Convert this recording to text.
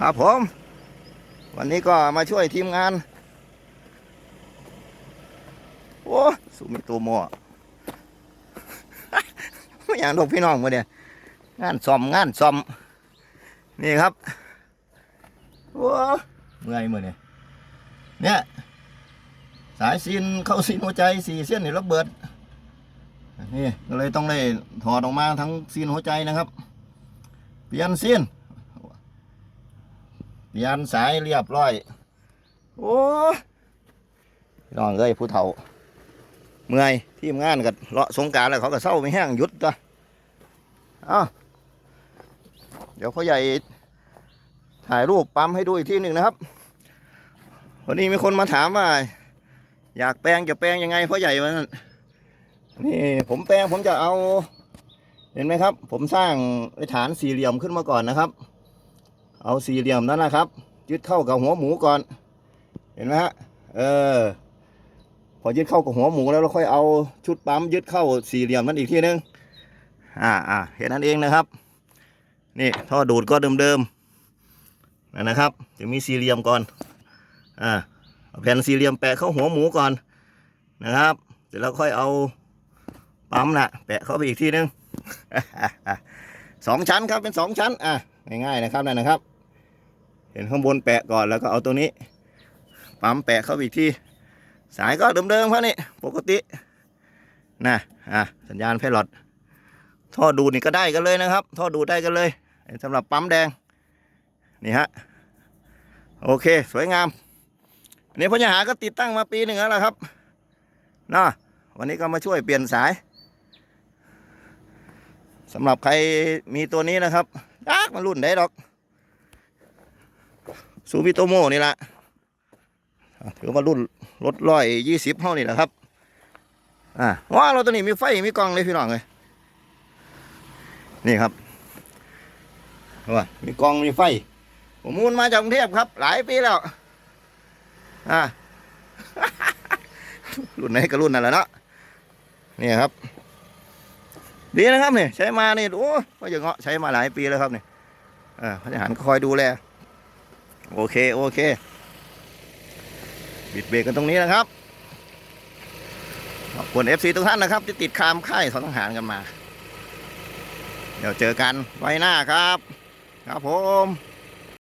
ครับผม วันนี้ก็มาช่วยทีมงาน โอ้สุมิโตโมะไม่อย่างลูกพี่น้องมาเนี่ยงานซ่อมงานซ่อม นี่ครับโอ้เมื่อยมือเนี่ยเนี่ยสายซีนเข้าซีนหัวใจสี่เส้นนี่ระเบิดนี่ก็เลยต้องเลยถอดออกมาทั้งซีนหัวใจนะครับ เปลี่ยนซีนเปลี่ ยนสายเรียบร้อย โอ้ยน้องเอ้ยผู้เฒ่า เมื่อยทีมงานกับเลาะสงการแล้วเขาก็เศร้าไม่แห้งหยุดจ้ะอ้าเดี๋ยวพ่อใหญ่ถ่ายรูปปั๊มให้ดูอีกทีหนึ่งนะครับ วันนี้มีคนมาถามว่า อยากแปลงจะแปลงยังไงพ่อใหญ่มันนี่ผมแปลงผมจะเอา เห็นไหมครับ ผมสร้างฐานสี่เหลี่ยมขึ้นมาก่อนนะครับ เอาสี่เหลี่ยมนั้นนะครับ ยึดเข้ากับหัวหมูก่อน เห็นไหมฮะเออพอยึดเข้ากับหัวหมูแล้วเราค่อยเอาชุดปั๊มยึดเข้าสี่เหลี่ยมนั้นอีกทีนึงอ่าอ่าเห็นนั่นเองนะครับ นี่ท่อดูดก็เดิมๆนั่นนะครับจะมีสี่เหลี่ยมก่อนอ่าเอาแผ่นสี่เหลี่ยมแปะเข้าหัวหมูก่อนนะครับ เสร็จแล้วค่อยเอาปั๊มนะแปะเข้าไปอีกทีนึงสองชั้นครับเป็นสองชั้นอะ ง่ายๆนะครับนั่นนะครับ เห็นข้างบนแปะก่อนแล้วก็เอาตัวนี้ ปั๊มแปะเข้าไปอีกทีสายก็เดิมๆครับนี่ปกตินะอะสัญญาณไพลอตท่อดูดนี่ก็ได้กันเลยนะครับ ท่อดูดได้กันเลยสำหรับปั๊มแดงนี่ฮะโอเคสวยงามอันนี้พญาหาก็ติดตั้งมาปีหนึ่งแล้วครับนะวันนี้ก็มาช่วยเปลี่ยนสายสำหรับใครมีตัวนี้นะครับ ยากมันรุ่นได้ดอก ซูบิโตโมนี่แหละถือว่ารุ่นรถร้อยยี่สิบเท่านี่แหละครับ อ่าว้าเราตัวนี้มีไฟมีกล้องเลยพี่น้องเลยนี่ครับว่ามีกล้องมีไฟ ผมมูลมาจากกรุงเทพครับ หลายปีแล้ว อ่ารุ่นไหนก็รุ่นนั่นแหละเนาะนี่ครับ ดีนะครับเนี่ยใช้มาเนี่ยโอ้ก็อย่างเงาะใช้มาหลายปีแล้วครับเนี่อ่าพนักงานก็คอยดูแลโอเคโอเค บิดเบรกกันตรงนี้นะครับขอบคุณ FC ทุกท่านนะครับ ที่ติดคามค่ายของทหารกันมา เดี๋ยวเจอกันไว้หน้าครับ ครับผม